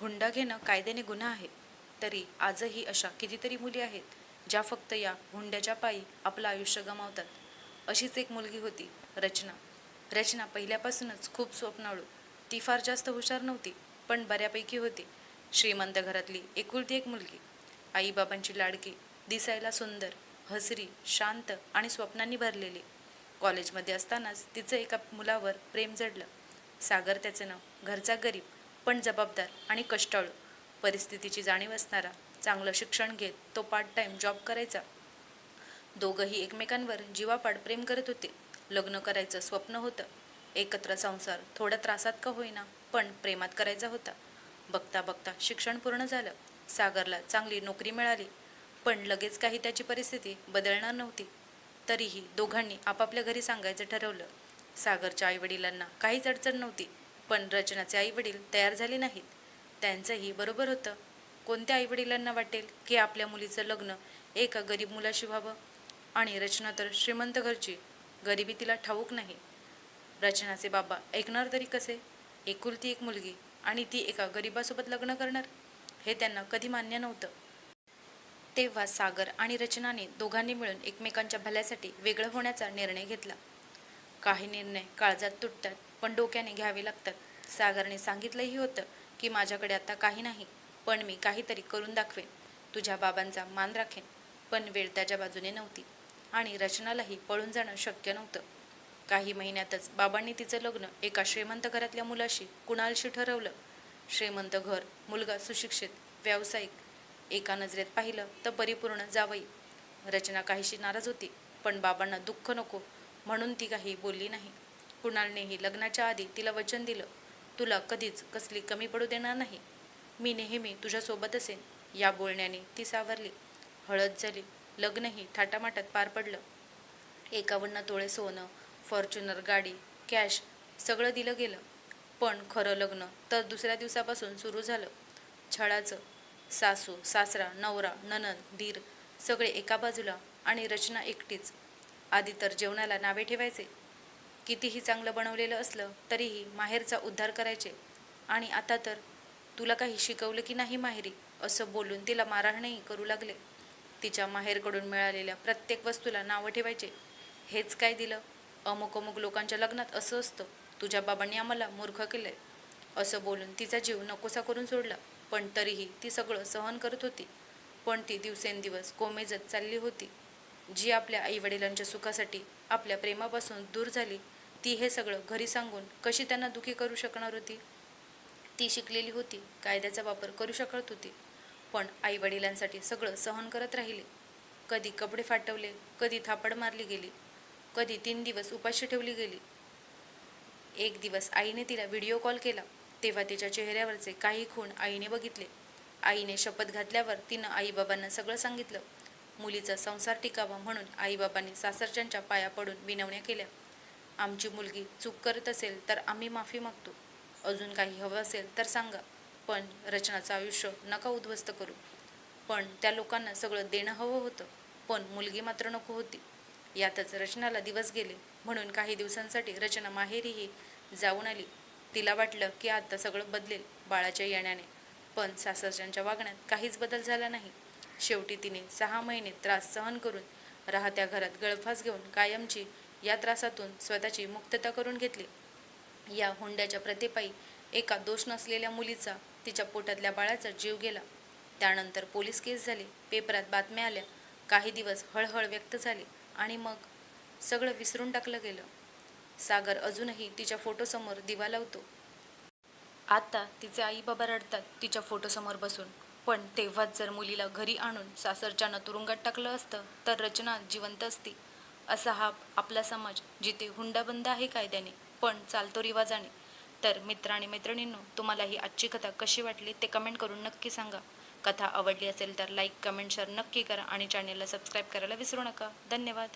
हुंडा घेणं कायद्याने गुन्हा आहे. तरी आजही अशा कितीतरी मुली आहेत ज्या फक्त या हुंड्याच्या पायी आपलं आयुष्य गमावतात. अशीच एक मुलगी होती रचना. रचना पहिल्यापासूनच खूप स्वप्नाळू. ती फार जास्त हुशार नव्हती पण बऱ्यापैकी होती. श्रीमंत घरातली एकुलती एक मुलगी. आईबाबांची लाडकी दिसायला सुंदर हसरी शांत आणि स्वप्नांनी भरलेली. कॉलेजमध्ये असतानाच तिचं एका मुलावर प्रेम जडलं. सागर त्याचं नाव घरचा गरीब. पण जबाबदार आणि कष्टाळू. परिस्थितीची जाणीव असणारा चांगलं शिक्षण घेत तो पार्ट टाईम जॉब करायचा. दोघंही एकमेकांवर जीवापाड प्रेम करत होते. लग्न करायचं स्वप्न होतं. एकत्र संसार थोड्या त्रासात का होईना पण प्रेमात करायचा होता. बघता बघता शिक्षण पूर्ण झालं. सागरला चांगली नोकरी मिळाली. पण लगेच काही त्याची परिस्थिती बदलणार नव्हती. तरीही दोघांनी आपापल्या घरी सांगायचं ठरवलं. सागरच्या आईवडिलांना काहीच अडचण नव्हती. पण रचनाचे आईवडील तयार झाले नाहीत. त्यांचंही बरोबर होतं. कोणत्या आईवडिलांना वाटेल की आपल्या मुलीचं लग्न एका गरीब मुलाशी व्हावं? आणि रचना तर श्रीमंत घरची गरिबी तिला ठाऊक नाही. रचनाचे बाबा ऐकणार तरी कसे? एकुलती एक मुलगी आणि ती एका गरिबासोबत लग्न करणार? हे त्यांना कधी मान्य नव्हतं. तेव्हा सागर आणि रचनाने दोघांनी मिळून एकमेकांच्या भल्यासाठी वेगळं होण्याचा निर्णय घेतला. काही निर्णय काळजात तुटतात. पण डोक्याने घ्यावे लागतात. सागरने सांगितलंही होतं की माझ्याकडे आता काही नाही पण मी काहीतरी करून दाखवेन. तुझ्या बाबांचा मान राखेन. पण वेळ त्याच्या बाजूने नव्हती आणि रचनालाही पळून जाणं शक्य नव्हतं. काही महिन्यातच बाबांनी तिचं लग्न एका श्रीमंत घरातल्या मुलाशी कुणालशी ठरवलं. श्रीमंत घर मुलगा सुशिक्षित व्यावसायिक. एका नजरेत पाहिलं तर परिपूर्ण जावई. रचना काहीशी नाराज होती पण बाबांना दुःख नको म्हणून ती काही बोलली नाही. कुणालनेही लग्नाच्या आधी तिला वचन दिलं. तुला कधीच कसली कमी पडू देणार नाही. मी नेहमी तुझ्यासोबत असेन. या बोलण्याने ती सावरली. हळद झाली. लग्नही थाटामाटात पार पडलं. एकावन्न तोळे सोनं फॉर्च्युनर गाडी कॅश सगळं दिलं गेलं. पण खरं लग्न तर दुसऱ्या दिवसापासून सुरू झालं. छळाचं सासू सासरा नवरा ननन धीर सगळे एका बाजूला आणि रचना एकटीच. आधी तर जेवणाला नावे ठेवायचे. कितीही चांगलं बनवलेलं असलं तरीही माहेरचा उद्धार करायचे. आणि आता तर तुला काही शिकवलं की नाही माहेरी? असं बोलून तिला मारहाणही करू लागले. तिच्या माहेरकडून मिळालेल्या प्रत्येक वस्तूला नावं ठेवायचे. हेच काय दिलं? अमुक अमुक लोकांच्या लग्नात असं असतं. तुझ्या बाबांनी आम्हाला मूर्ख केलंय. असं बोलून तिचा जीव नकोसा करून सोडला. पण तरीही ती सगळं सहन करत होती. पण ती दिवसेंदिवस कोमेजत चालली होती. जी आपल्या आईवडिलांच्या सुखासाठी आपल्या प्रेमापासून दूर झाली ती हे सगळं घरी सांगून कशी त्यांना दुखी करू शकणार होती? ती शिकलेली होती कायद्याचा वापर करू शकत होती पण आईवडिलांसाठी सगळं सहन करत राहिले. कधी कपडे फाटवले कधी थापड मारली गेली कधी तीन दिवस उपाशी ठेवली गेली. एक दिवस आईने तिला व्हिडिओ कॉल केला तेव्हा तिच्या चेहऱ्यावरचे काही खूण आईने बघितले. आईने शपथ घातल्यावर तिनं आईबाबांना सगळं सांगितलं. मुलीचा संसार टिकावा म्हणून आईबाबांनी सासरच्यांच्या पाया पडून विनवण्या केल्या. आमची मुलगी चूक करत असेल तर आम्ही माफी मागतो. अजून काही हवं असेल तर सांगा पण रचनाचं आयुष्य नका उद्ध्वस्त करू. पण त्या लोकांना सगळं देणं हवं होतं पण मुलगी मात्र नको होती. यातच रचनाला दिवस गेले म्हणून काही दिवसांसाठी रचना माहेरीही जाऊन आली. तिला वाटलं की आता सगळं बदलेल बाळाच्या येण्याने पण सासरच्यांच्या वागण्यात काहीच बदल झाला नाही. शेवटी तिने सहा महिने त्रास सहन करून राहत्या घरात गळफास घेऊन कायमची या त्रासातून स्वतःची मुक्तता करून घेतली. या हुंड्याच्या प्रतेपायी एका दोष नसलेल्या मुलीचा तिच्या पोटातल्या बाळाचा जीव गेला. त्यानंतर पोलीस केस झाली. पेपरात बातम्या आल्या. काही दिवस हळहळ व्यक्त झाली आणि मग सगळं विसरून टाकलं गेलं. सागर अजूनही तिच्या फोटोसमोर दिवा लावतो. आता तिचे आई बाबा रडतात. तिच्या फोटोसमोर बसून पण तेव्हाच जर मुलीला घरी आणून सासरच्यानं तुरुंगात टाकलं असतं तर रचना जिवंत असती. असा हा आपला समाज जिथे हुंडाबंद आहे कायद्याने पण चालतो रिवाजाने. तर मित्र आणि मैत्रिणींनो तुम्हाला ही आजची कथा कशी वाटली ते कमेंट करून नक्की सांगा. कथा आवडली असेल तर लाईक कमेंट शेअर नक्की करा आणि चॅनेलला सबस्क्राईब करायला विसरू नका. धन्यवाद.